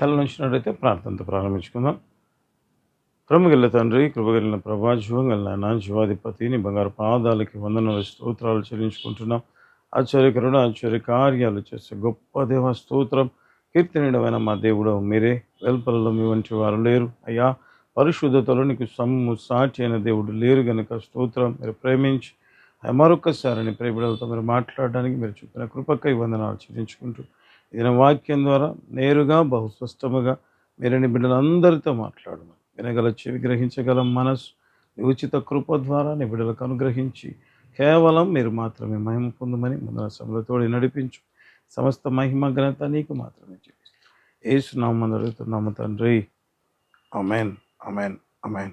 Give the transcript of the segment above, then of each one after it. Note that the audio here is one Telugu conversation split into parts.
తలనుంచినట్టయితే ప్రార్థనతో ప్రారంభించుకుందాం. క్రమగల్ల తండ్రి కృపగలిగిన ప్రభా జీవంగల నాన్న జీవాధిపతి నీ బంగారు పాదాలకి వందనలు స్తోత్రాలు చెల్లించుకుంటున్నాం. ఆశ్చర్యకరుడు ఆశ్చర్య కార్యాలు చేసే గొప్ప దేవ స్తోత్రం. కీర్తనీయమైన మా దేవుడు మీరే. వెల్పలలో మీ వంటి వారు లేరు. అయ్యా పరిశుద్ధతలో నీకు సమ్ము సాటి అయిన దేవుడు లేరు గనుక స్తోత్రం. మీరు ప్రేమించి మరొకసారి ప్రేమిడలతో మీరు మాట్లాడడానికి మీరు చూపిన కృపకై వందనాలు చెల్లించుకుంటూ ఇదిన వాక్యం ద్వారా నేరుగా బహు స్పష్టముగా మీరు బిడ్డలందరితో మాట్లాడము. వినగల చెవి గ్రహించగల మనసు ఉచిత కృప ద్వారా నీ బిడ్డలకు అనుగ్రహించి కేవలం మీరు మాత్రమే మహిమ పొందమని ముందర సమలతోడి నడిపించు. సమస్త మహిమ ఘనత నీకు మాత్రమే చూపిస్తాం ఏసు నామం అడుగుతున్నాము తండ్రి. అమెన్ అమెన్ అమెన్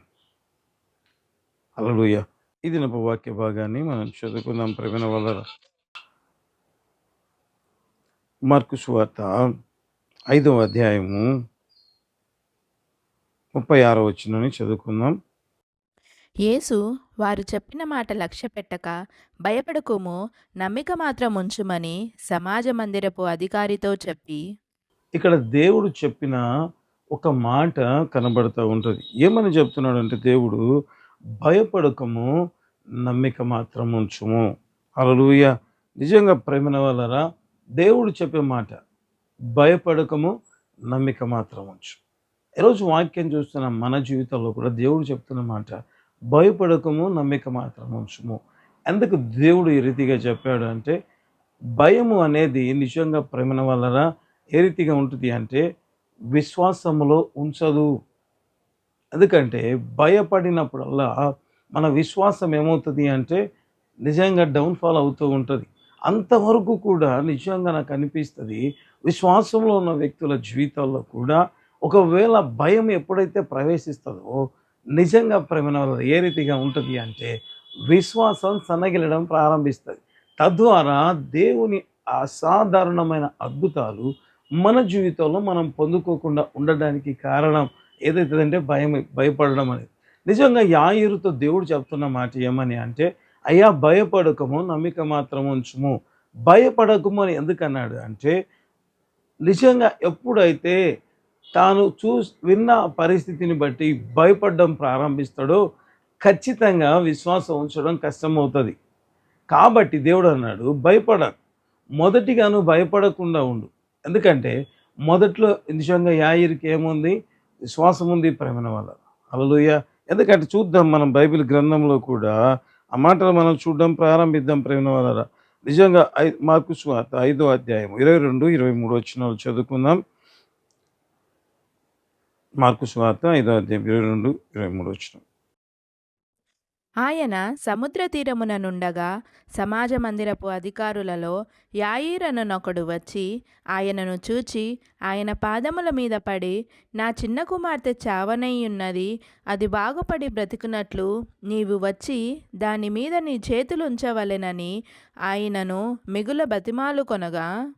అలలుయ ఇది నా వాక్య భాగాన్ని మనం చదువుకుందాం. ప్రవీణ వల్ల మార్కు సువార్త ఐదవ అధ్యాయము ముప్పై ఆరో వచ్చినని చదువుకుందాం. యేసు వారు చెప్పిన మాట లక్ష్య పెట్టక భయపడకుము నమ్మిక మాత్రం ఉంచుమని సమాజ మందిరపు అధికారితో చెప్పి. ఇక్కడ దేవుడు చెప్పిన ఒక మాట కనబడుతూ ఉంటుంది. ఏమని చెప్తున్నాడు అంటే దేవుడు భయపడకము నమ్మిక మాత్రం ఉంచుము. అలలుయ నిజంగా ప్రేమన వలరా దేవుడు చెప్పే మాట భయపడకము నమ్మిక మాత్రం ఉంచు. ఈరోజు వాక్యం చూస్తున్న మన జీవితంలో కూడా దేవుడు చెప్తున్న మాట భయపడకము నమ్మిక మాత్రం ఉంచుము. ఎందుకు దేవుడు ఈ రీతిగా చెప్పాడు అంటే భయము అనేది నిజంగా ప్రేమన వలన ఏ రీతిగా ఉంటుంది అంటే విశ్వాసములో ఉంచదు. ఎందుకంటే భయపడినప్పుడల్లా మన విశ్వాసం ఏమవుతుంది అంటే నిజంగా డౌన్ఫాల్ అవుతూ ఉంటుంది. అంతవరకు కూడా నిజంగా నాకు అనిపిస్తుంది విశ్వాసంలో ఉన్న వ్యక్తుల జీవితాల్లో కూడా ఒకవేళ భయం ఎప్పుడైతే ప్రవేశిస్తుందో నిజంగా ప్రేమ ఏ రీతిగా ఉంటుంది అంటే విశ్వాసం సన్నగిలడం ప్రారంభిస్తుంది. తద్వారా దేవుని అసాధారణమైన అద్భుతాలు మన జీవితంలో మనం పొందుకోకుండా ఉండడానికి కారణం ఏదైతుందంటే భయం భయపడడం అనేది. నిజంగా యాయిరుతో దేవుడు చెప్తున్న మాట ఏమని అంటే అయ్యా భయపడకము నమ్మిక మాత్రం ఉంచుము. భయపడకము అని ఎందుకన్నాడు అంటే నిజంగా ఎప్పుడైతే తాను చూ విన్న పరిస్థితిని బట్టి భయపడడం ప్రారంభిస్తాడో ఖచ్చితంగా విశ్వాసం ఉంచడం కష్టమవుతుంది. కాబట్టి దేవుడు అన్నాడు భయపడ. మొదటిగా నువ్వు భయపడకుండా ఉండు. ఎందుకంటే మొదట్లో నిజంగా యాయిరికి ఏముంది? విశ్వాసం ఉంది ప్రేమన వల్ల అలలుయ ఎందుకంటే చూద్దాం మనం బైబిల్ గ్రంథంలో కూడా ఆ మాటలు మనం చూడడం ప్రారంభిద్దాం ప్రేమ వల్ల నిజంగా ఐ మార్కు స్వార్త ఐదో అధ్యాయం ఇరవై రెండు ఇరవై మూడు వచ్చిన చదువుకుందాం. మార్కు స్వార్త ఐదో అధ్యాయం ఇరవై రెండు ఇరవై మూడు వచ్చినాం ఆయన సముద్ర తీరమున నుండగా సమాజ మందిరపు అధికారులలో యాయీరనొకడు వచ్చి ఆయనను చూచి ఆయన పాదముల మీద పడి నా చిన్న కుమార్తె చావనయ్యున్నది అది బాగుపడి బ్రతికినట్లు నీవు వచ్చి దాని మీద నీ చేతులు ఉంచవలెనని ఆయనను మిగుల బతిమాలు కొనగా.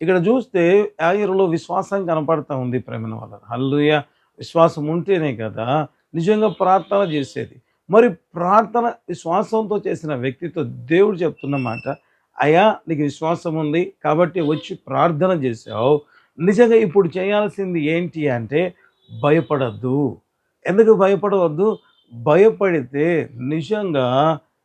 ఇక్కడ చూస్తే యాయిరులో విశ్వాసం కనపడతా ఉంది ప్రేమన వల్ల. హల్లుయ విశ్వాసం ఉంటేనే కదా నిజంగా ప్రార్థన చేసేది. మరి ప్రార్థన విశ్వాసంతో చేసిన వ్యక్తితో దేవుడు చెప్తున్న మాట అయ్యా నీకు విశ్వాసం ఉంది కాబట్టి వచ్చి ప్రార్థన చేసావు నిజంగా ఇప్పుడు చేయాల్సింది ఏంటి అంటే భయపడద్దు. ఎందుకు భయపడవద్దు? భయపడితే నిజంగా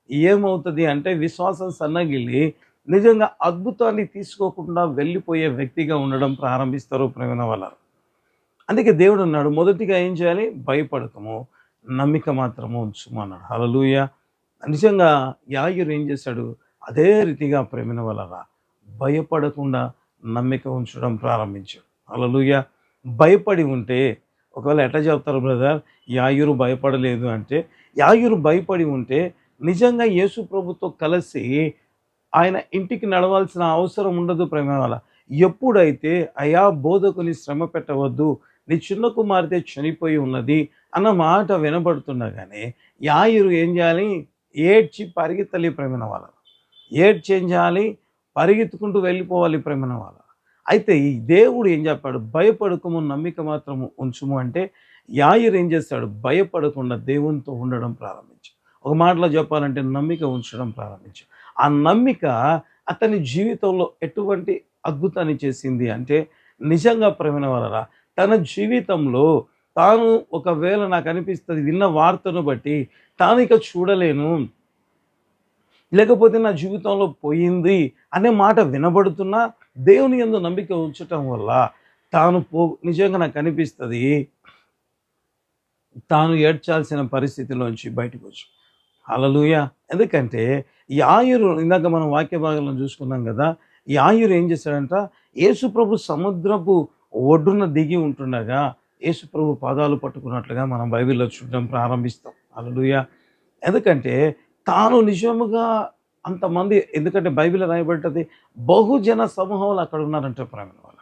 ఏమవుతుంది అంటే విశ్వాసం సన్నగిల్లి నిజంగా అద్భుతాన్ని తీసుకోకుండా వెళ్ళిపోయే వ్యక్తిగా ఉండడం ప్రారంభిస్తారు ప్రేమ వల్ల అందుకే దేవుడు అన్నాడు మొదటిగా ఏం చేయాలి? భయపడకము. నమ్మిక మాత్రము ఉంచుమన్నాడు. హలలుయ నిజంగా యాయురు ఏం చేశాడు? అదే రీతిగా ప్రేమిన వలన భయపడకుండా నమ్మిక ఉంచడం ప్రారంభించాడు. హలలుయ భయపడి ఉంటే ఒకవేళ ఎట్లా చెప్తారు బ్రదర్? యాయురు భయపడలేదు అంటే యాయురు భయపడి ఉంటే నిజంగా యేసు ప్రభుతో కలిసి ఆయన ఇంటికి నడవాల్సిన అవసరం ఉండదు ప్రేమ వల్ల ఎప్పుడైతే అయా బోధకుని శ్రమ పెట్టవద్దు నీ చిన్న కుమార్తె చనిపోయి ఉన్నది అన్న మాట వినబడుతుండగానే యాయురు ఏం చేయాలి? ఏడ్చి పరిగెత్తలి ప్రేమన వాళ్ళ. ఏడ్చి ఏం చేయాలి? పరిగెత్తుకుంటూ వెళ్ళిపోవాలి ప్రేమన వాళ్ళ. అయితే ఈ దేవుడు ఏం చెప్పాడు? భయపడకము నమ్మిక మాత్రము ఉంచుము అంటే యాయురు ఏం చేస్తాడు? భయపడకుండా దేవునితో ఉండడం ప్రారంభించు. ఒక మాటలో చెప్పాలంటే నమ్మిక ఉంచడం ప్రారంభించు. ఆ నమ్మిక అతని జీవితంలో ఎటువంటి అద్భుతాన్ని చేసింది అంటే నిజంగా ప్రేమ తన జీవితంలో తాను ఒకవేళ నాకు అనిపిస్తుంది విన్న వార్తను బట్టి తాను ఇక చూడలేను. లేకపోతే నా జీవితంలో పోయింది అనే మాట వినబడుతున్నా దేవుని యందు నమ్మిక ఉంచటం వల్ల తాను పో నిజంగా నాకు అనిపిస్తుంది తాను ఏడ్చాల్సిన పరిస్థితిలోంచి బయటకు వచ్చు. అలలుయ ఎందుకంటే యాయురు ఇందాక మనం వాక్య భాగంలో చూసుకున్నాం కదా యాయురు ఏం చేశాడంట యేసు ప్రభు సముద్రపు ఒడ్డున దిగి ఉంటుండగా యేసు ప్రభు పాదాలు పట్టుకున్నట్లుగా మనం బైబిల్లో చూడడం ప్రారంభిస్తాం. అలలుయ ఎందుకంటే తాను నిజముగా అంతమంది ఎందుకంటే బైబిల్ రాయబడ్డది బహుజన సమూహాలు అక్కడ ఉన్నారంటే ప్రేమ వాళ్ళ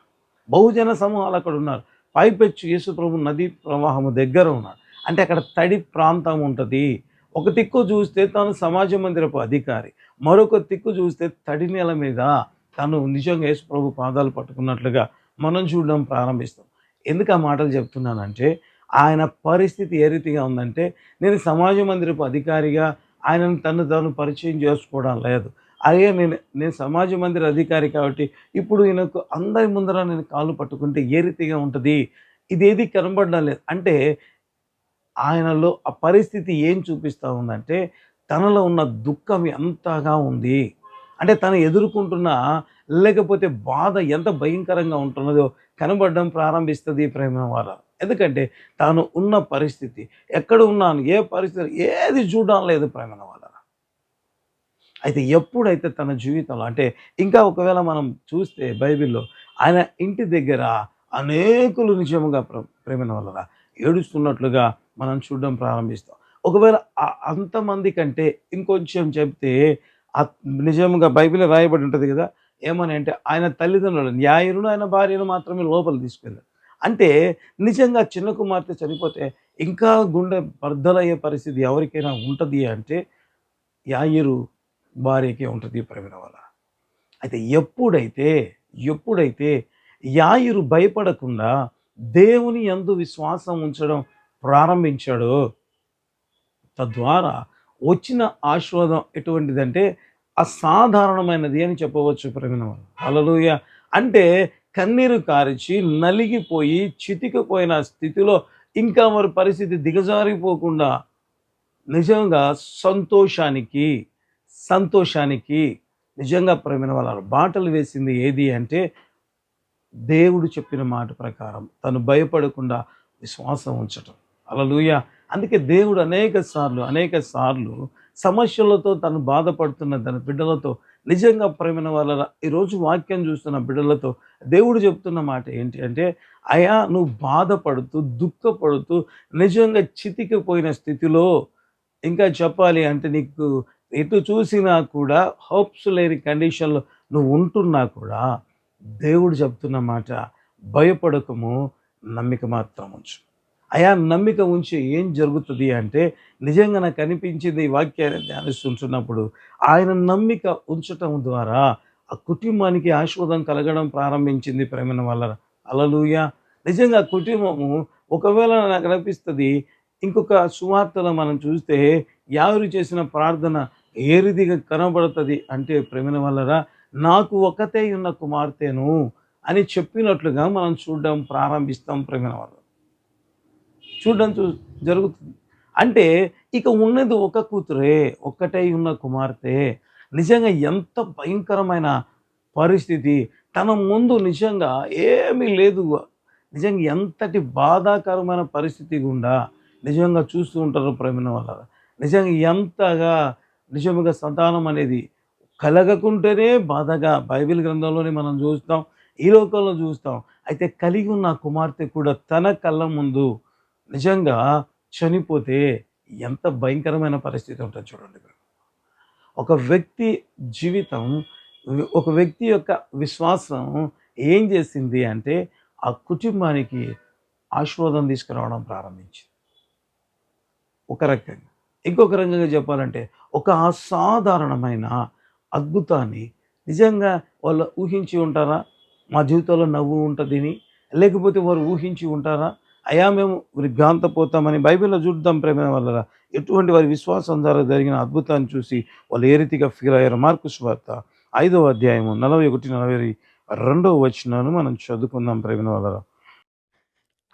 బహుజన సమూహాలు అక్కడ ఉన్నారు. పైపెచ్చు యేసు ప్రభు నదీ ప్రవాహము దగ్గర ఉన్నారు. అంటే అక్కడ తడి ప్రాంతం ఉంటుంది. ఒక దిక్కు చూస్తే తాను సమాజ మందిరపు అధికారి మరొక దిక్కు చూస్తే తడి నేల మీద తను నిజంగా యేసు ప్రభు పాదాలు పట్టుకున్నట్లుగా మనం చూడడం ప్రారంభిస్తాం. ఎందుకు ఆ మాటలు చెప్తున్నానంటే ఆయన పరిస్థితి ఏ రీతిగా ఉందంటే నేను సమాజ మందిరపు అధికారిగా ఆయనను తను తాను పరిచయం చేసుకోవడం లేదు. అదే నేను నేను సమాజ మందిర అధికారి కాబట్టి ఇప్పుడు ఈయనకు అందరి ముందర నేను కాళ్ళు పట్టుకుంటే ఏ రీతిగా ఉంటుంది? ఇదేది కనబడడం లేదు. అంటే ఆయనలో ఆ పరిస్థితి ఏం చూపిస్తూ ఉందంటే తనలో ఉన్న దుఃఖం ఎంతగా ఉంది? అంటే తను ఎదుర్కొంటున్న లేకపోతే బాధ ఎంత భయంకరంగా ఉంటున్నదో కనబడడం ప్రారంభిస్తుంది ప్రేమ వల్ల. ఎందుకంటే తాను ఉన్న పరిస్థితి ఎక్కడ ఉన్నాను ఏ పరిస్థితి ఏది చూడడం లేదు ప్రేమ వల్ల. అయితే ఎప్పుడైతే తన జీవితంలో అంటే ఇంకా ఒకవేళ మనం చూస్తే బైబిల్లో ఆయన ఇంటి దగ్గర అనేకులు నిజముగా ప్ర- ప్రేమ వల్ల ఏడుస్తున్నట్లుగా మనం చూడడం ప్రారంభిస్తాం. ఒకవేళ అంతమంది కంటే ఇంకొంచెం చెప్తే నిజంగా బైబిల్ రాయబడి ఉంటుంది కదా ఏమని అంటే ఆయన తల్లిదండ్రులు న్యాయులను ఆయన భార్యను మాత్రమే లోపల తీసుకెళ్ళారు. అంటే నిజంగా చిన్న కుమార్తె చనిపోతే ఇంకా గుండె బర్ధలయ్యే పరిస్థితి ఎవరికైనా ఉంటుంది అంటే యాయిరు భార్యకే ఉంటుంది ప్రవీణ వల్ల అయితే ఎప్పుడైతే ఎప్పుడైతే యాయిరు భయపడకుండా దేవుని ఎందు విశ్వాసం ఉంచడం ప్రారంభించాడో తద్వారా వచ్చిన ఆశీర్వాదం ఎటువంటిదంటే అసాధారణమైనది అని చెప్పవచ్చు ప్రవీణ అలలుయ అంటే కన్నీరు కారిచి నలిగిపోయి చితికిపోయిన స్థితిలో ఇంకా వారి పరిస్థితి దిగజారిపోకుండా నిజంగా సంతోషానికి సంతోషానికి నిజంగా ప్రేమైన వాళ్ళ బాటలు వేసింది ఏది అంటే దేవుడు చెప్పిన మాట ప్రకారం తను భయపడకుండా విశ్వాసం ఉంచటం. అలలుయ అందుకే దేవుడు అనేక సార్లు అనేక సార్లు సమస్యలతో తను బాధపడుతున్న తన బిడ్డలతో నిజంగా ప్రేమైన వాళ్ళ ఈరోజు వాక్యం చూస్తున్న బిడ్డలతో దేవుడు చెప్తున్న మాట ఏంటి అంటే అయా నువ్వు బాధపడుతూ దుఃఖపడుతూ నిజంగా చితికిపోయిన స్థితిలో ఇంకా చెప్పాలి అంటే నీకు ఎటు చూసినా కూడా హోప్స్ లేని కండిషన్లో నువ్వు ఉంటున్నా కూడా దేవుడు చెప్తున్న మాట భయపడకము నమ్మిక మాత్రం ఉంచు. అయా నమ్మిక ఉంచి ఏం జరుగుతుంది అంటే నిజంగా నాకు అనిపించింది ఈ వాక్యాన్ని ధ్యానిస్తుంటున్నప్పుడు ఆయన నమ్మిక ఉంచటం ద్వారా ఆ కుటుంబానికి ఆశీర్వాదం కలగడం ప్రారంభించింది ప్రేమన వల్ల. అలలుయ నిజంగా కుటుంబము ఒకవేళ నాకు అనిపిస్తుంది ఇంకొక సువార్తలో మనం చూస్తే యావరు చేసిన ప్రార్థన ఏ రీతిగా కనబడుతుంది అంటే ప్రేమన వల్లరా నాకు ఒకతే ఉన్న కుమార్తెను అని చెప్పినట్లుగా మనం చూడడం ప్రారంభిస్తాం ప్రేమన వల్ల. చూడడం చూ జరుగుతుంది. అంటే ఇక ఉన్నది ఒక కూతురే ఒక్కటై ఉన్న కుమార్తె నిజంగా ఎంత భయంకరమైన పరిస్థితి. తన ముందు నిజంగా ఏమీ లేదు. నిజంగా ఎంతటి బాధాకరమైన పరిస్థితి గుండా నిజంగా చూస్తూ ఉంటారు ప్రేమిన వల్ల నిజంగా ఎంతగా నిజంగా సంతానం అనేది కలగకుంటేనే బాధగా బైబిల్ గ్రంథంలోనే మనం చూస్తాం ఈ లోకంలో చూస్తాం. అయితే కలిగి ఉన్న కుమార్తె కూడా తన కళ్ళ ముందు నిజంగా చనిపోతే ఎంత భయంకరమైన పరిస్థితి ఉంటుంది చూడండి ఒక వ్యక్తి జీవితం ఒక వ్యక్తి యొక్క విశ్వాసం ఏం చేసింది అంటే ఆ కుటుంబానికి ఆశీర్వాదం తీసుకురావడం ప్రారంభించింది. ఒక రకంగా. ఇంకొక రకంగా చెప్పాలంటే ఒక అసాధారణమైన అద్భుతాన్ని నిజంగా వాళ్ళు ఊహించి ఉంటారా? మా జీవితంలో నవ్వు ఉంటుందని లేకపోతే వారు ఊహించి ఉంటారా? అయా మేము విభ్రాంతపోతామని బైబిల్లో చూద్దాం ప్రేమ వల్ల ఎటువంటి వారి విశ్వాసం ద్వారా జరిగిన అద్భుతాన్ని చూసి వాళ్ళు ఏ రీతిగా ఫీల్ అయ్యారు మార్కు స్వార్త ఐదవ అధ్యాయము నలభై ఒకటి నలభై రెండవ వచనాన్ని మనం చదువుకుందాం ప్రేమ వల్ల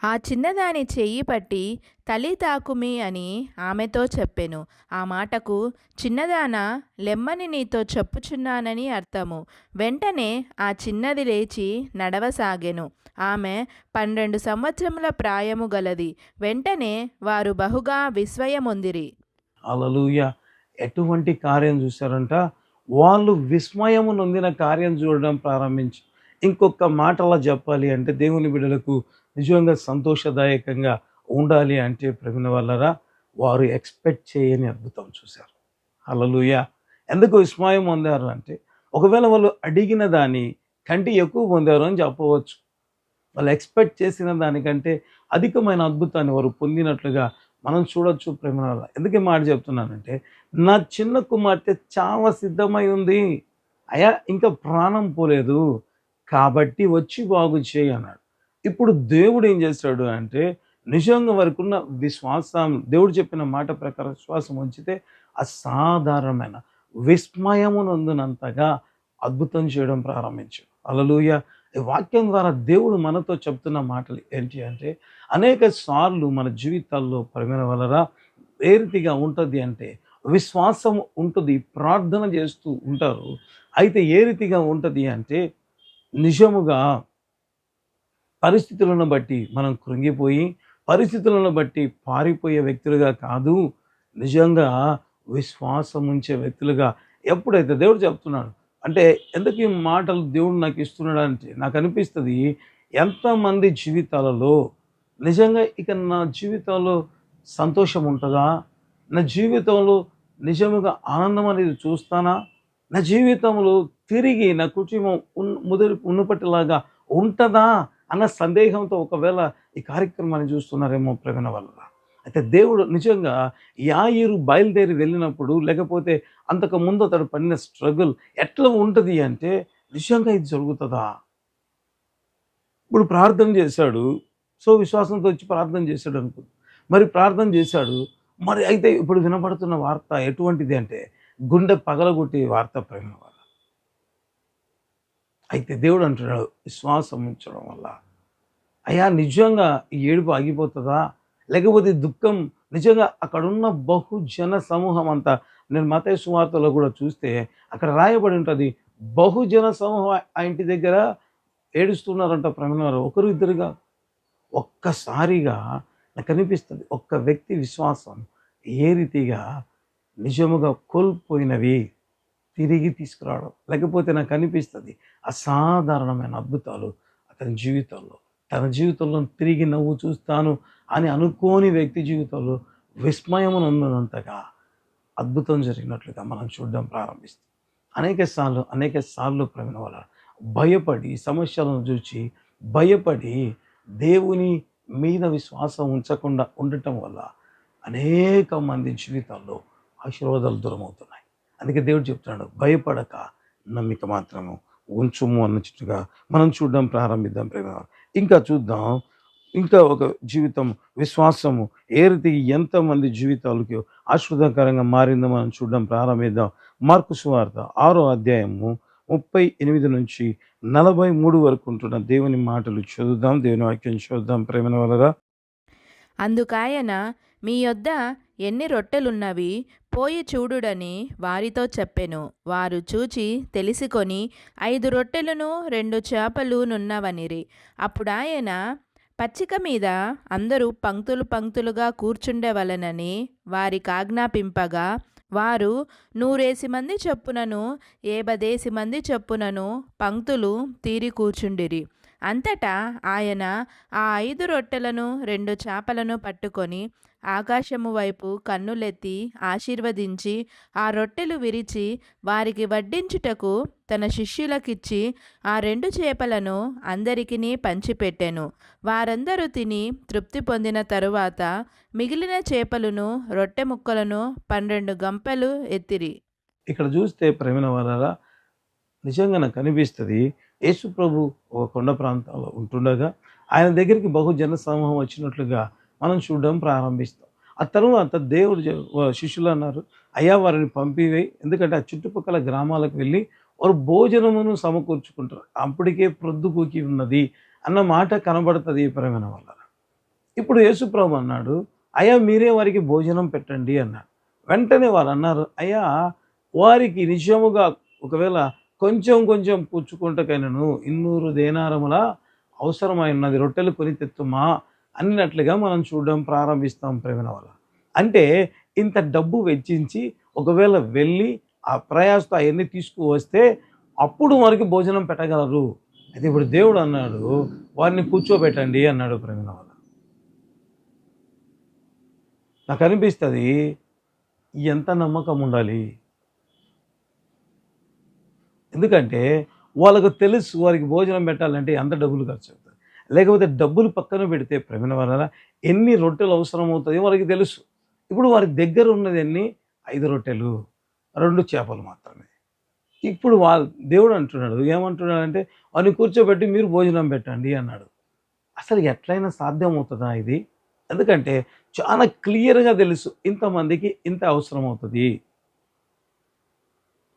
ఆ చిన్నదాని చెయ్యి పట్టి తల్లి తాకుమి అని ఆమెతో చెప్పెను. ఆ మాటకు చిన్నదాన లెమ్మని నీతో చెప్పుచున్నానని అర్థము. వెంటనే ఆ చిన్నది లేచి నడవసాగెను. ఆమె పన్నెండు సంవత్సరముల ప్రాయము గలది. వెంటనే వారు బహుగా విస్మయముందిరి. అలలుయ ఎటువంటి కార్యం చూశారంట? వాళ్ళు విస్మయము నొందిన కార్యం చూడడం ప్రారంభించి. ఇంకొక మాటలా చెప్పాలి అంటే దేవుని బిడ్డలకు నిజంగా సంతోషదాయకంగా ఉండాలి అంటే ప్రవీణ వల్లరా వారు ఎక్స్పెక్ట్ చేయని అద్భుతం చూశారు. అలలుయ ఎందుకు విస్మయం పొందారు అంటే ఒకవేళ వాళ్ళు అడిగిన దాని కంటే ఎక్కువ పొందారు అని చెప్పవచ్చు. వాళ్ళు ఎక్స్పెక్ట్ చేసిన దానికంటే అధికమైన అద్భుతాన్ని వారు పొందినట్లుగా మనం చూడొచ్చు ప్రేమ ఎందుకే మాట చెప్తున్నానంటే నా చిన్న కుమార్తె చాలా సిద్ధమై ఉంది. అయా ఇంకా ప్రాణం పోలేదు. కాబట్టి వచ్చి బాగు చేయి అన్నాడు. ఇప్పుడు దేవుడు ఏం చేస్తాడు అంటే నిజంగా వరకు ఉన్న విశ్వాసం దేవుడు చెప్పిన మాట ప్రకారం విశ్వాసం ఉంచితే అసాధారణమైన విస్మయమునందునంతగా అద్భుతం చేయడం ప్రారంభించాడు అలలుయ ఈ వాక్యం ద్వారా దేవుడు మనతో చెప్తున్న మాటలు ఏంటి అంటే అనేక సార్లు మన జీవితాల్లో పరిమిన వలన ఏ రీతిగా ఉంటుంది అంటే విశ్వాసం ఉంటుంది ప్రార్థన చేస్తూ ఉంటారు. అయితే ఏ రీతిగా ఉంటుంది అంటే నిజముగా పరిస్థితులను బట్టి మనం కృంగిపోయి పరిస్థితులను బట్టి పారిపోయే వ్యక్తులుగా కాదు నిజంగా విశ్వాసం ఉంచే వ్యక్తులుగా ఎప్పుడైతే దేవుడు చెప్తున్నాడు అంటే ఎందుకు ఈ మాటలు దేవుడు నాకు ఇస్తున్నాడు అంటే నాకు అనిపిస్తుంది ఎంతమంది జీవితాలలో నిజంగా ఇక నా జీవితంలో సంతోషం ఉంటుందా? నా జీవితంలో నిజముగా ఆనందం అనేది చూస్తానా? నా జీవితంలో తిరిగి నా కుటుంబం ఉన్ ముదిరి ఉన్నపటిలాగా ఉంటుందా? అన్న సందేహంతో ఒకవేళ ఈ కార్యక్రమాన్ని చూస్తున్నారేమో ప్రవీణ వల్ల. అయితే దేవుడు నిజంగా యాయిరు బయలుదేరి వెళ్ళినప్పుడు లేకపోతే అంతకు ముందు అతడు పడిన స్ట్రగుల్ ఎట్లా ఉంటుంది అంటే నిజంగా ఇది జరుగుతుందా? ఇప్పుడు ప్రార్థన చేశాడు. సో విశ్వాసంతో వచ్చి ప్రార్థన చేశాడు అనుకో. మరి ప్రార్థన చేశాడు. మరి అయితే ఇప్పుడు వినపడుతున్న వార్త ఎటువంటిది అంటే గుండె పగలగొట్టే వార్త ప్రేమ అయితే దేవుడు అంటున్నాడు విశ్వాసం ఉంచడం వల్ల. అయ్యా నిజంగా ఈ ఏడుపు ఆగిపోతుందా? లేకపోతే దుఃఖం నిజంగా అక్కడున్న బహుజన సమూహం అంతా నేను మత సువార్తలో కూడా చూస్తే అక్కడ రాయబడి ఉంటుంది బహుజన సమూహం ఆ ఇంటి దగ్గర ఏడుస్తున్నారంట ప్రమిళ ఒకరు ఇద్దరుగా ఒక్కసారిగా నాకు అనిపిస్తుంది ఒక్క వ్యక్తి విశ్వాసం ఏ రీతిగా నిజముగా కోల్పోయినవి. తిరిగి తీసుకురావడం. లేకపోతే నాకు అనిపిస్తుంది అసాధారణమైన అద్భుతాలు అతని జీవితంలో. తన జీవితంలో తిరిగి నవ్వు చూస్తాను అని అనుకోని వ్యక్తి జీవితంలో విస్మయమునందునంతగా అద్భుతం జరిగినట్లుగా మనం చూడడం ప్రారంభిస్తాం అనేక సార్లు అనేక సార్లు ప్రవీణ వల్ల భయపడి సమస్యలను చూచి భయపడి దేవుని మీద విశ్వాసం ఉంచకుండా ఉండటం వల్ల అనేక మంది జీవితాల్లో ఆశీర్వాదాలు దూరమవుతున్నాయి. అందుకే దేవుడు చెప్తున్నాడు భయపడక నమ్మిక మాత్రము. ఉంచుము అన్నట్టుగా మనం చూడడం ప్రారంభిద్దాం ప్రేమ. ఇంకా చూద్దాం ఇంకా ఒక జీవితం విశ్వాసము ఏ రీతి ఎంతమంది జీవితాలకి ఆశ్రదకరంగా మారిందో మనం చూడడం ప్రారంభిద్దాం. మార్కు సువార్త ఆరో అధ్యాయము ముప్పై ఎనిమిది నుంచి నలభై మూడు వరకు ఉంటున్న దేవుని మాటలు చదువుదాం దేవుని వాక్యం చూద్దాం ప్రేమ వలరా అందుకాయన మీ యొద్ద ఎన్ని రొట్టెలున్నవి పోయి చూడుడని వారితో చెప్పెను. వారు చూచి తెలిసికొని ఐదు రొట్టెలను రెండు చేపలు నున్నవనిరి. అప్పుడాయన పచ్చిక మీద అందరూ పంక్తులు పంక్తులుగా కూర్చుండేవలనని వారికి ఆజ్ఞాపింపగా వారు నూరేసి మంది చెప్పునను ఏబదేసి మంది చెప్పునను పంక్తులు తీరి కూర్చుండిరి. అంతటా ఆయన ఆ ఐదు రొట్టెలను రెండు చేపలను పట్టుకొని ఆకాశము వైపు కన్నులెత్తి ఆశీర్వదించి ఆ రొట్టెలు విరిచి వారికి వడ్డించుటకు తన శిష్యులకిచ్చి ఆ రెండు చేపలను అందరికిని పంచిపెట్టెను. వారందరూ తిని తృప్తి పొందిన తరువాత మిగిలిన చేపలను రొట్టె ముక్కలను పన్నెండు గంపలు ఎత్తిరి. ఇక్కడ చూస్తే ప్రేమ నిజంగా నాకు అనిపిస్తుంది యేసు ప్రభు ఒక కొండ ప్రాంతంలో ఉంటుండగా ఆయన దగ్గరికి బహుజన సమూహం వచ్చినట్లుగా మనం చూడడం ప్రారంభిస్తాం. ఆ తర్వాత దేవుడు శిష్యులు అన్నారు అయ్యా వారిని పంపివే ఎందుకంటే ఆ చుట్టుపక్కల గ్రామాలకు వెళ్ళి వారు భోజనమును సమకూర్చుకుంటారు. అప్పటికే ప్రొద్దుకూకి ఉన్నది అన్న మాట కనబడుతుంది ఈ ప్రేమ వల్ల. ఇప్పుడు యేసుప్రభు అన్నాడు అయ్యా మీరే వారికి భోజనం పెట్టండి అన్నాడు. వెంటనే వాళ్ళు అన్నారు అయ్యా వారికి నిజముగా ఒకవేళ కొంచెం కొంచెం పుచ్చుకుంటకైనను ఇన్నూరు దేనారముల అవసరమై ఉన్నది రొట్టెలు కొని తెత్తుమా? అన్నట్లుగా మనం చూడడం ప్రారంభిస్తాం ప్రేమల వల్ల. అంటే ఇంత డబ్బు వెచ్చించి ఒకవేళ వెళ్ళి ఆ ప్రయాసతో అవన్నీ తీసుకువస్తే అప్పుడు వారికి భోజనం పెట్టగలరు. అయితే ఇప్పుడు దేవుడు అన్నాడు వారిని కూర్చోబెట్టండి అన్నాడు ప్రేమల వల్ల. నాకు అనిపిస్తుంది ఎంత నమ్మకం ఉండాలి? ఎందుకంటే వాళ్ళకు తెలుసు వారికి భోజనం పెట్టాలంటే ఎంత డబ్బులు ఖర్చు అవుతుంది లేకపోతే డబ్బులు పక్కన పెడితే ప్రమిన వలన ఎన్ని రొట్టెలు అవసరం అవుతుందో వారికి తెలుసు. ఇప్పుడు వారి దగ్గర ఉన్నది ఎన్ని? ఐదు రొట్టెలు రెండు చేపలు మాత్రమే. ఇప్పుడు వాళ్ళ దేవుడు అంటున్నాడు ఏమంటున్నాడు అంటే వారిని కూర్చోబెట్టి మీరు భోజనం పెట్టండి అన్నాడు. అసలు ఎట్లయినా సాధ్యం అవుతుందా ఇది? ఎందుకంటే చాలా క్లియర్గా తెలుసు ఇంతమందికి ఇంత అవసరం అవుతుంది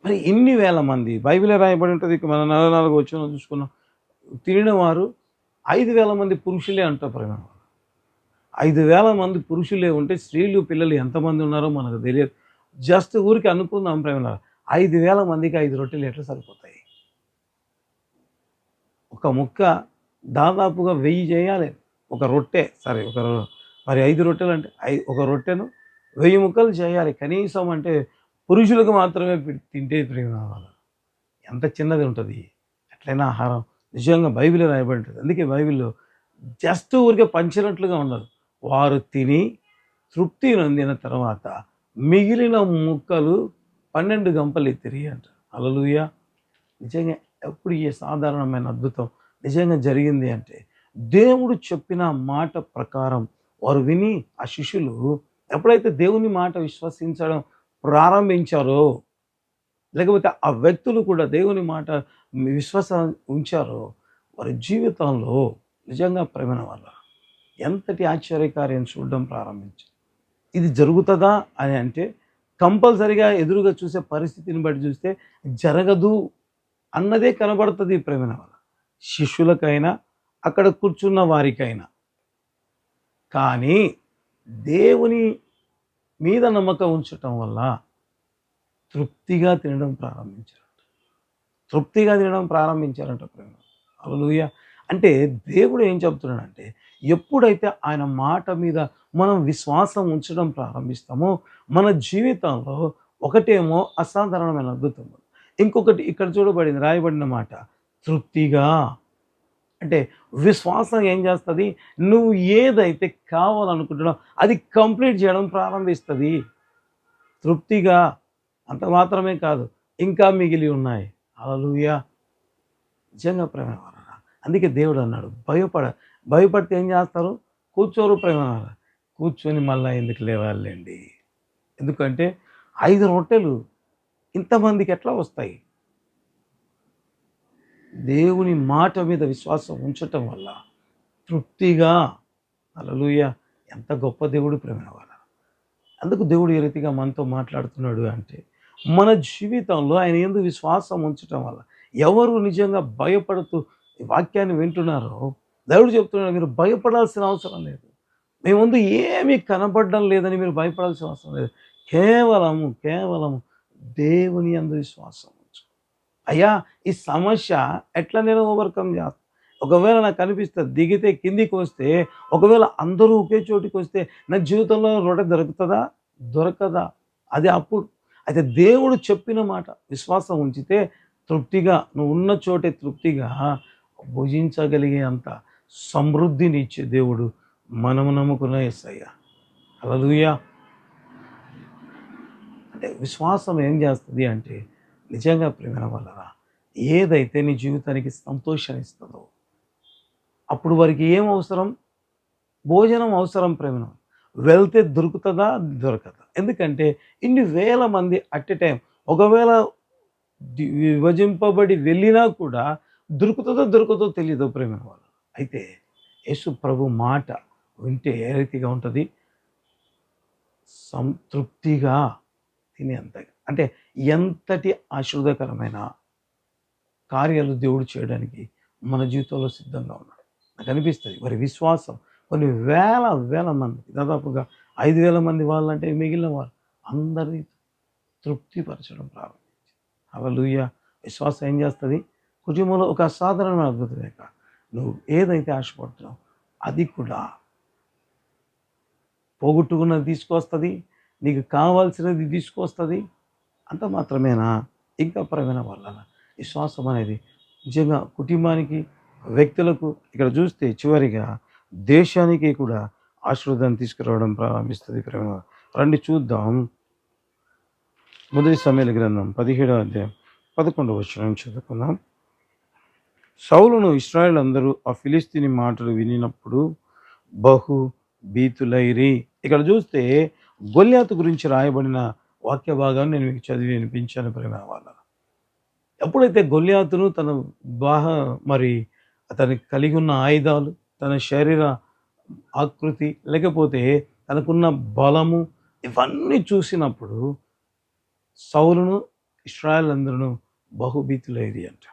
మరి ఇన్ని వేల మంది? బైబిలే రాయబడి ఉంటుంది. మన నెల నాలుగు వచ్చిన చూసుకున్నాం. తిరిగిన వారు ఐదు వేల మంది పురుషులే అంటారు ప్రేమ ఐదు వేల మంది పురుషులే ఉంటే స్త్రీలు పిల్లలు ఎంతమంది ఉన్నారో మనకు తెలియదు. జస్ట్ ఊరికి అనుకుందాం ప్రేమ ఐదు వేల మందికి ఐదు రొట్టెలు ఎట్లా సరిపోతాయి? ఒక ముక్క దాదాపుగా వెయ్యి చేయాలి. ఒక రొట్టె సరే ఒక రొ- మరి ఐదు రొట్టెలు అంటే ఐ ఒక రొట్టెను వెయ్యి ముక్కలు చేయాలి. కనీసం అంటే పురుషులకు మాత్రమే తింటే ప్రేమ ఎంత చిన్నది ఉంటుంది. ఎట్లయినా ఆహారం నిజంగా బైబిల్ రాయబడి ఉంటుంది అందుకే బైబిల్లో జస్ట్ ఊరికే పంచినట్లుగా ఉండదు. వారు తిని తృప్తి నొందిన తర్వాత మిగిలిన ముక్కలు పన్నెండు గంపలు ఎత్తిరి అంటారు అలలుయ నిజంగా ఎప్పుడు ఈ సాధారణమైన అద్భుతం నిజంగా జరిగింది అంటే దేవుడు చెప్పిన మాట ప్రకారం వారు విని ఆ శిష్యులు ఎప్పుడైతే దేవుని మాట విశ్వసించడం ప్రారంభించారో లేకపోతే ఆ వ్యక్తులు కూడా దేవుని మాట విశ్వాసం ఉంచారో వారి జీవితంలో నిజంగా ప్రేమన వల్ల ఎంతటి ఆశ్చర్యకార్యం చూడడం ప్రారంభించారు ఇది జరుగుతుందా అని అంటే కంపల్సరిగా ఎదురుగా చూసే పరిస్థితిని బట్టి చూస్తే జరగదు అన్నదే కనబడుతుంది ఈ ప్రేమన వల్ల శిష్యులకైనా అక్కడ కూర్చున్న వారికైనా. కానీ దేవుని మీద నమ్మకం ఉంచటం వల్ల తృప్తిగా తినడం ప్రారంభించారంట. తృప్తిగా తినడం ప్రారంభించారంట ప్రేమ. అలలుయ అంటే దేవుడు ఏం చెప్తున్నాడంటే ఎప్పుడైతే ఆయన మాట మీద మనం విశ్వాసం ఉంచడం ప్రారంభిస్తామో మన జీవితంలో ఒకటేమో అసాధారణమైన అద్భుతం. ఇంకొకటి ఇక్కడ చూడబడింది రాయబడిన మాట తృప్తిగా. అంటే విశ్వాసం ఏం చేస్తుంది? నువ్వు ఏదైతే కావాలనుకుంటున్నావు అది కంప్లీట్ చేయడం ప్రారంభిస్తుంది. తృప్తిగా. అంత మాత్రమే కాదు ఇంకా మిగిలి ఉన్నాయి. అలలుయా నిజంగా ప్రేమ అందుకే దేవుడు అన్నాడు భయపడ భయపడితే ఏం చేస్తారు? కూర్చోరు ప్రేమ కూర్చొని మళ్ళీ ఎందుకు లేవాలండి? ఎందుకంటే ఐదు రొట్టెలు ఇంతమందికి ఎట్లా వస్తాయి? దేవుని మాట మీద విశ్వాసం ఉంచటం వల్ల తృప్తిగా అలలుయ ఎంత గొప్ప దేవుడు ప్రేమ అందుకు దేవుడు ఏ రీతిగా మనతో మాట్లాడుతున్నాడు అంటే మన జీవితంలో ఆయన ఎందుకు విశ్వాసం ఉంచటం వల్ల? ఎవరు నిజంగా భయపడుతూ ఈ వాక్యాన్ని వింటున్నారో? దేవుడు చెప్తున్నాడు మీరు భయపడాల్సిన అవసరం లేదు. మీ ముందు ఏమీ కనపడడం లేదని మీరు భయపడాల్సిన అవసరం లేదు. కేవలము కేవలము దేవుని అందు విశ్వాసం ఉంచు. అయ్యా ఈ సమస్య ఎట్లా నేను ఓవర్కమ్ చేస్తాను ఒకవేళ నాకు కనిపిస్తుంది దిగితే కిందికి వస్తే ఒకవేళ అందరూ ఒకే చోటికి వస్తే నా జీవితంలో రొట్టె దొరుకుతుందా? దొరకదా? అది అప్పుడు అయితే దేవుడు చెప్పిన మాట విశ్వాసం ఉంచితే తృప్తిగా నువ్వు ఉన్న చోటే తృప్తిగా భుజించగలిగే అంత సమృద్ధిని ఇచ్చే దేవుడు మనము నమ్ముకున్న ఎస్సయ్య అలలుయా అంటే విశ్వాసం ఏం చేస్తుంది అంటే నిజంగా ప్రేమ వల్ల ఏదైతే నీ జీవితానికి సంతోషాన్ని ఇస్తుందో అప్పుడు వారికి ఏం అవసరం? భోజనం అవసరం ప్రేమ వెళ్తే దొరుకుతుందా? దొరకదా. ఎందుకంటే ఇన్ని వేల మంది అట్ ఎ టైం ఒకవేళ విభజింపబడి వెళ్ళినా కూడా దొరుకుతుందో దొరుకుతుందో తెలియదు ప్రేమ వాళ్ళు అయితే యేసు ప్రభు మాట వింటే ఏ రీతిగా ఉంటుంది? సంతృప్తిగా తినేంతగా అంటే ఎంతటి ఆశీర్వదకరమైన కార్యాలు దేవుడు చేయడానికి మన జీవితంలో సిద్ధంగా ఉన్నాడు. నాకు అనిపిస్తుంది వారి విశ్వాసం కొన్ని వేల వేల మంది దాదాపుగా ఐదు వేల మంది వాళ్ళంటే మిగిలిన వాళ్ళు అందరినీ తృప్తిపరచడం ప్రారంభించింది. అలా విశ్వాసం ఏం చేస్తుంది? కుటుంబంలో ఒక అసాధారణమైన అద్భుత కాదు. నువ్వు ఏదైతే ఆశపడుతున్నావు అది కూడా పోగొట్టుకున్నది తీసుకొస్తుంది నీకు కావాల్సినది తీసుకొస్తుంది. అంత మాత్రమేనా? ఇంకా పరమైన వల్ల విశ్వాసం అనేది నిజంగా కుటుంబానికి వ్యక్తులకు ఇక్కడ చూస్తే చివరిగా దేశానికి కూడా ఆశీర్వాదాన్ని తీసుకురావడం ప్రారంభిస్తుంది. ప్రేమ రండి చూద్దాం. మొదటి సమయాల గ్రంథం పదిహేడవ అధ్యాయం పదకొండవ వచ్చిన చదువుకుందాం. సౌలును ఇస్రాయల్ అందరూ ఆ ఫిలిస్తీని మాటలు వినినప్పుడు బహు భీతులైరి. ఇక్కడ చూస్తే గొల్యాతు గురించి రాయబడిన వాక్య భాగాన్ని నేను మీకు చదివి వినిపించాను ప్రేమ వాళ్ళ. ఎప్పుడైతే గొల్యాతును తన బాహ మరి అతనికి కలిగి ఉన్న ఆయుధాలు తన శరీర ఆకృతి లేకపోతే తనకున్న బలము ఇవన్నీ చూసినప్పుడు సౌలును ఇస్రాయల్ అందరూ అంట.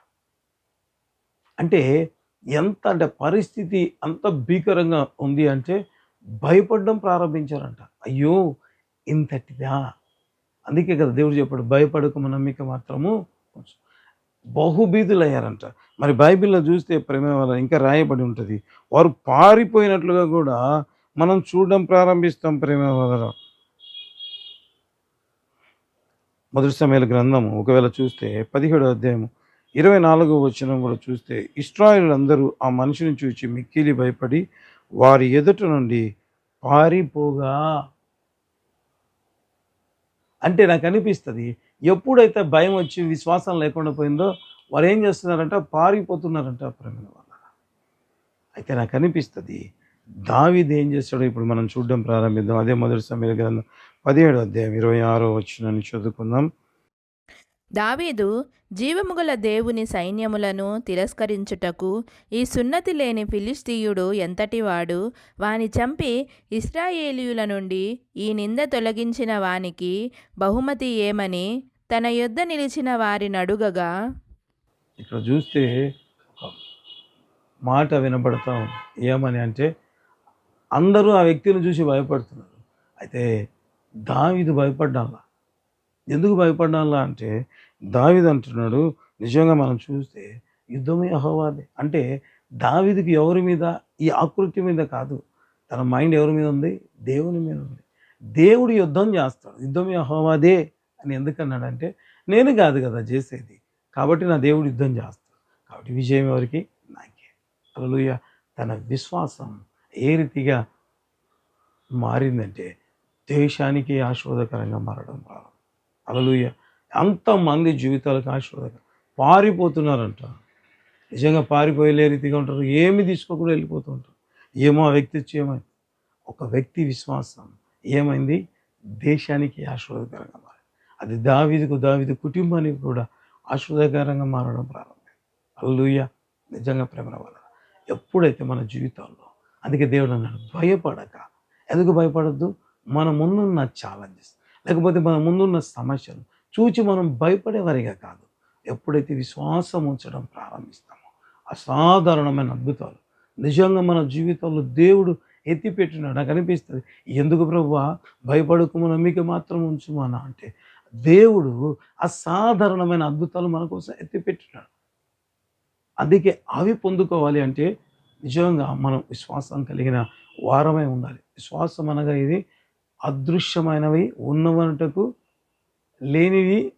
అంటే ఎంత అంటే పరిస్థితి అంత భీకరంగా ఉంది అంటే భయపడడం ప్రారంభించారంట. అయ్యో ఇంతటిదా? అందుకే కదా దేవుడు చెప్పాడు భయపడకము నమ్మిక మాత్రము బహుభీతులయ్యారంట మరి బైబిల్లో చూస్తే ప్రేమ ఇంకా రాయబడి ఉంటుంది. వారు పారిపోయినట్లుగా కూడా మనం చూడడం ప్రారంభిస్తాం ప్రేమ వల్ల. మొదటి సమయాల గ్రంథము ఒకవేళ చూస్తే పదిహేడో అధ్యాయం ఇరవై నాలుగో వచనం కూడా చూస్తే ఇస్రాయిల్ ఆ మనిషిని చూచి మిక్కిలి భయపడి వారి ఎదుట నుండి పారిపోగా. అంటే నాకు అనిపిస్తుంది ఎప్పుడైతే భయం వచ్చి విశ్వాసం లేకుండా పోయిందో వారు ఏం చేస్తున్నారంట? పారిపోతున్నారంట ప్రేమ వల్ల అయితే నాకు అనిపిస్తుంది దావిది ఏం చేస్తాడో ఇప్పుడు మనం చూడడం ప్రారంభిద్దాం. అదే మొదటి సమయ గ్రంథం పదిహేడు అధ్యాయం ఇరవై ఆరో వచ్చినని చదువుకుందాం. దావీదు జీవముగల దేవుని సైన్యములను తిరస్కరించుటకు ఈ సున్నతి లేని ఫిలిస్తీయుడు ఎంతటివాడు? వాని చంపి ఇస్రాయేలీయుల నుండి ఈ నింద తొలగించిన వానికి బహుమతి ఏమని? తన యొద్ద నిలిచిన వారిని అడుగగా ఇక్కడ చూస్తే మాట వినబడతాం ఏమని అంటే అందరూ ఆ వ్యక్తిని చూసి భయపడుతున్నారు. అయితే దావీదు భయపడ్డాలా? ఎందుకు భయపడాలా అంటే దావీదు అంటున్నాడు నిజంగా మనం చూస్తే యుద్ధమే అహోవాదే అంటే దావిదికి ఎవరి మీద ఈ ఆకృతి మీద కాదు తన మైండ్ ఎవరి మీద ఉంది? దేవుని మీద ఉంది. దేవుడు యుద్ధం చేస్తాడు. యుద్ధమే అహోవాదే అని ఎందుకన్నాడంటే నేను కాదు కదా చేసేది కాబట్టి నా దేవుడు యుద్ధం చేస్తాడు. కాబట్టి విజయం ఎవరికి? నాకే. అలలుయ తన విశ్వాసం ఏ రీతిగా మారిందంటే దేశానికి ఆశీర్వాదకరంగా మారడం ప్రారంభం. అలలుయ అంతమంది జీవితాలకు ఆశీర్వాదకరం పారిపోతున్నారంట. నిజంగా పారిపోయలే రీతిగా ఉంటారు. ఏమి తీసుకోకుండా వెళ్ళిపోతూ ఉంటారు. ఏమో ఆ వ్యక్తి ఏమైంది ఒక వ్యక్తి విశ్వాసం. ఏమైంది? దేశానికి ఆశీర్వాదకరంగా మారింది అది దావిదికు దావిది కుటుంబానికి కూడా ఆశీర్వాదకరంగా మారడం ప్రారంభమైంది. అల్లుయ్య నిజంగా ప్రేమ వల్ల. ఎప్పుడైతే మన జీవితాల్లో అందుకే దేవుడు అన్నాడు భయపడక. ఎందుకు భయపడద్దు? మన ముందున్న ఛాలెంజెస్. లేకపోతే మన ముందున్న సమస్యలు చూచి మనం భయపడేవారిగా కాదు. ఎప్పుడైతే విశ్వాసం ఉంచడం ప్రారంభిస్తామో అసాధారణమైన అద్భుతాలు. నిజంగా మన జీవితంలో దేవుడు ఎత్తిపెట్టినాడు. నాకు అనిపిస్తుంది ఎందుకు ప్రభువా? భయపడకు నమ్మిక మాత్రం ఉంచుమానా అంటే దేవుడు అసాధారణమైన అద్భుతాలు మన కోసం ఎత్తిపెట్టినాడు. అందుకే అవి పొందుకోవాలి అంటే నిజంగా మనం విశ్వాసం కలిగిన వారమై ఉండాలి. విశ్వాసం అనగా ఇది అదృశ్యమైనవి ఉన్నవనటకు లేనివి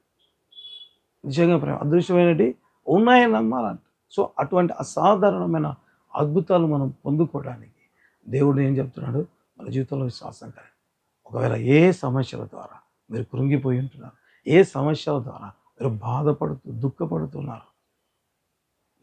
నిజంగా ప్రేమ అదృశ్యమైనవి ఉన్నాయని నమ్మాలంట. సో అటువంటి అసాధారణమైన అద్భుతాలు మనం పొందుకోవడానికి దేవుడు ఏం చెప్తున్నాడు? మన జీవితంలో విశ్వాసం కలిగి. ఒకవేళ ఏ సమస్యల ద్వారా మీరు కృంగిపోయి ఉంటున్నారు ఏ సమస్యల ద్వారా మీరు బాధపడుతూ దుఃఖపడుతున్నారు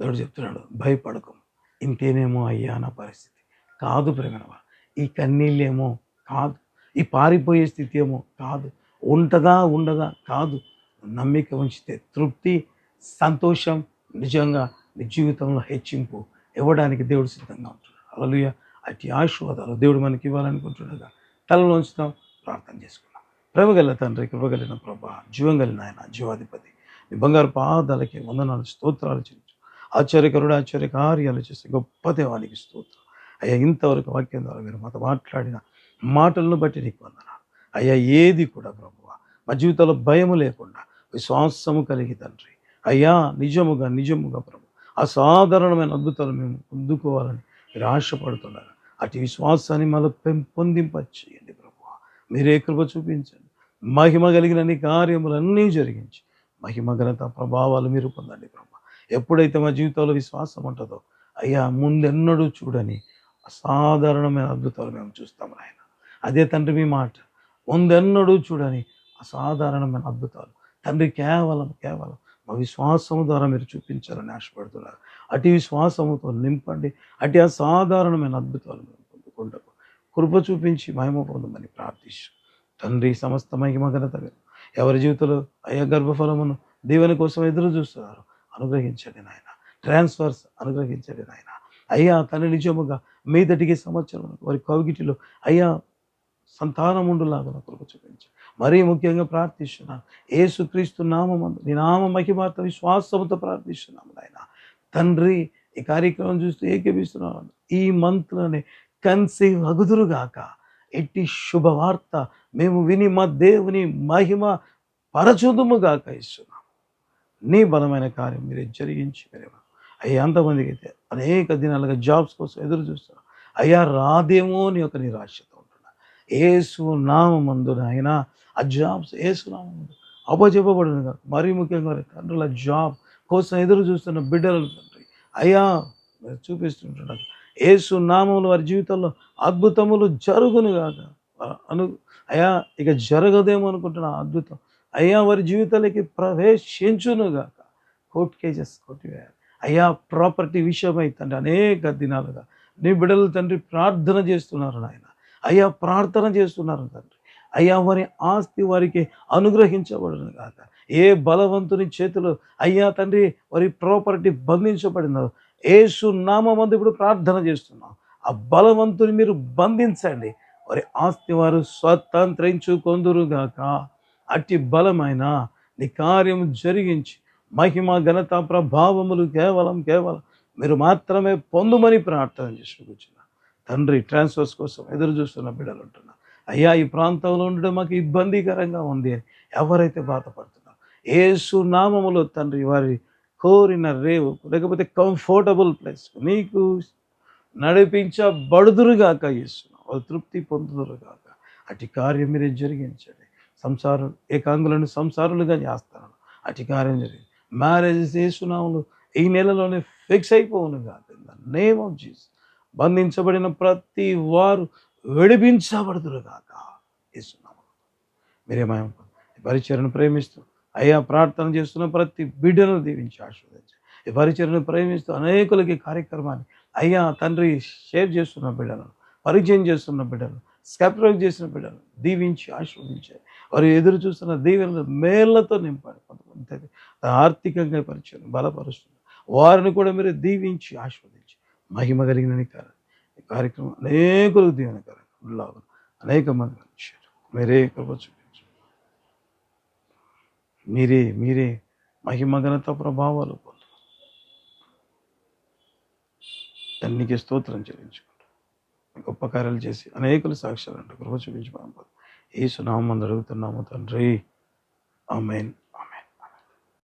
దేవుడు చెప్తున్నాడు భయపడకు. ఇంతేనేమో అయ్యా నా పరిస్థితి. కాదు ప్రేమనవా ఈ కన్నీళ్ళేమో కాదు. ఈ పారిపోయే స్థితి ఏమో కాదు. ఉంటదా ఉండదా కాదు. నమ్మిక ఉంచితే తృప్తి సంతోషం నిజంగా నీ జీవితంలో హెచ్చింపు ఇవ్వడానికి దేవుడు సిద్ధంగా ఉంటున్నాడు. అలలుయ అతి ఆశీర్వాదాలు దేవుడు మనకి ఇవ్వాలనుకుంటుండగా తలలో ఉంచుతాం ప్రార్థన చేసుకున్నాం ప్రేమగల తండ్రి కృపగలిన ప్రభా జీవం ఆయన జీవాధిపతి నీ బంగారు పాదాలకి వందనాలు స్తోత్రాలు చెల్లించు. ఆశ్చర్యకరుడు ఆశ్చర్య కార్యాలు చేసే గొప్ప దేవానికి స్తోత్రం. అయ్యా ఇంతవరకు వాక్యం ద్వారా మీరు మాతో మాట్లాడిన మాటలను బట్టి నీకు వందనాలు. అయ్యా ఏది కూడా ప్రభువ మా జీవితంలో భయము లేకుండా విశ్వాసము కలిగి తండ్రి. అయ్యా నిజముగా నిజముగా ప్రభు అసాధారణమైన అద్భుతాలు మేము పొందుకోవాలని మీరు ఆశపడుతున్నారు. అటు విశ్వాసాన్ని మళ్ళీ పెంపొందింపచేయండి ప్రభు మీరే కృప చూపించండి. మహిమ కలిగిన నీ కార్యములన్నీ జరిగించి మహిమ ఘనత ప్రభావాలు మీరు పొందండి ప్రభు. ఎప్పుడైతే మా జీవితంలో విశ్వాసం ఉంటుందో అయ్యా ముందెన్నడూ చూడని అసాధారణమైన అద్భుతాలు మేము చూస్తాం ఆయన అదే తండ్రి మీ మాట. ముందెన్నడూ చూడని అసాధారణమైన అద్భుతాలు. తండ్రి కేవలం కేవలం మా విశ్వాసము ద్వారా మీరు చూపించాలని ఆశపడుతున్నారు. అటు విశ్వాసముతో నింపండి. అటు అసాధారణమైన అద్భుతాలు మేము పొందుకుంటాము. కృప చూపించి మహిమ పొందమని ప్రార్థిస్తు తండ్రి సమస్త మహిమ ఘనత ఎవరి జీవితంలో అయ్యా గర్భఫలమును దేవుని కోసం ఎదురు చూస్తున్నారు అనుగ్రహించండి నాయన. ట్రాన్స్ఫర్స్ అనుగ్రహించండి నాయన. అయ్యా తన నిజముగా మీదటికి సంవత్సరం వారి కవిగిటిలో అయ్యా సంతానముండులాగా కృప చూపించి. మరీ ముఖ్యంగా ప్రార్థిస్తున్నాను ఏసుక్రీస్తు నామందు నీ నామ మహిమార్త విశ్వాసముతో ప్రార్థిస్తున్నాము నాయన. తండ్రి ఈ కార్యక్రమం చూస్తూ ఏకీపిస్తున్నాను ఈ మంత్లోనే కన్సీవ్ అగుదురుగాక ఎట్టి శుభవార్త మేము విని మా దేవుని మహిమ పరచుదుముగాక ఇస్తున్నాం నీ బలమైన కార్యం మీరే జరిగించి మీరే అయ్యా అంతమందికి అయితే అనేక దినాలుగా జాబ్స్ కోసం ఎదురు చూస్తున్నారు అయ్యా రాదేమో అని ఒక నిరాశతో. ఏసు నామందు ఆయన ఆ జాబ్స్ ఏసు నామందు. అపచెప్పబడును కాదు. మరీ ముఖ్యంగా తండ్రుల జాబ్ కోసం ఎదురు చూస్తున్న బిడ్డలు తండ్రి. అయ్యా చూపిస్తుంటున్నారు ఏసు నామములు వారి జీవితంలో అద్భుతములు జరుగును కాక అను అయ్యా ఇక జరగదేమో అనుకుంటున్న అద్భుతం. అయ్యా వారి జీవితాలకి ప్రవేశించును గాక. కోర్ట్ కేసెస్ కొట్టివేయాలి. అయ్యా ప్రాపర్టీ విషయమై తండ్రి అనేక దినాలుగా నీ బిడ్డలు తండ్రి ప్రార్థన చేస్తున్నారు నాయన. అయ్యా ప్రార్థన చేస్తున్నారు తండ్రి. అయ్యా వారి ఆస్తి వారికి అనుగ్రహించబడును కాక ఏ బలవంతుని చేతిలో అయ్యా తండ్రి వారి ప్రాపర్టీ బంధించబడిందో ఏసు నామందు ఇప్పుడు ప్రార్థన చేస్తున్నాం. ఆ బలవంతుని మీరు బంధించండి. వారి ఆస్తి వారు స్వతంత్రించుకొందురుగాక అట్టి బలమైన నీ కార్యం జరిగించి మహిమ ఘనత ప్రభావములు కేవలం కేవలం మీరు మాత్రమే పొందుమని ప్రార్థన చేసుకొచ్చిన. తండ్రి ట్రాన్స్ఫర్స్ కోసం ఎదురు చూస్తున్న బిడ్డలు ఉంటున్నారు అయ్యా ఈ ప్రాంతంలో ఉండడం మాకు ఇబ్బందికరంగా ఉంది అని ఎవరైతే బాధపడుతున్నారు ఏసు నామములో తండ్రి వారి కోరిన రేవు లేకపోతే కంఫర్టబుల్ ప్లేస్ నీకు నడిపించబడుదురుగాక ఇస్తున్నాం వాళ్ళు తృప్తి పొందుదురుగాక అటు కార్యం మీరే జరిగించండి. సంసారం ఏకాంగులను సంసారులుగా చేస్తాను. అటు కార్యం జరిగింది మ్యారేజెస్ చేస్తున్నాము ఈ నెలలోనే ఫిక్స్ అయిపోవును కాక నేమ్ ఆఫ్ జీసస్ బంధించబడిన ప్రతి వారు విడిపించబడుతురుగాక ఇస్తున్నాము మీరేమో పరిచయను ప్రేమిస్తూ అయ్యా ప్రార్థన చేస్తున్న ప్రతి బిడ్డను దీవించి ఆశీర్వదించి. ఈ పరిచయను ప్రేమిస్తూ అనేకులకి కార్యక్రమాన్ని అయ్యా తండ్రి షేర్ చేస్తున్న బిడ్డలను పరిచయం చేస్తున్న బిడ్డలు స్కప్రైజ్ చేసిన బిడ్డలు దీవించి ఆశీర్వదించారు వారు ఎదురు చూస్తున్న దీవెనలు మేళ్ళతో నింపాడు కొంతమంది ఆర్థికంగా పరిచయం బలపరుస్తుంది వారిని కూడా మీరు దీవించి ఆశీర్వదించారు మహిమ కలిగిన నీ ఈ కార్యక్రమం అనేకులకు దీవెనకరంగా అనేక మంది వచ్చారు మీరే కృప చూపించు. మీరే మీరే మహిమ ఘనత ప్రభావాలు పొందు. తన్నికి స్తోత్రం చెల్లించుకుంటాం గొప్ప కార్యాలు చేసి అనేకులు సాక్ష్యాలు అంటే కృప చూపించి పంపదు ఏ సునామం అడుగుతున్నాము తండ్రి. ఆమెన్.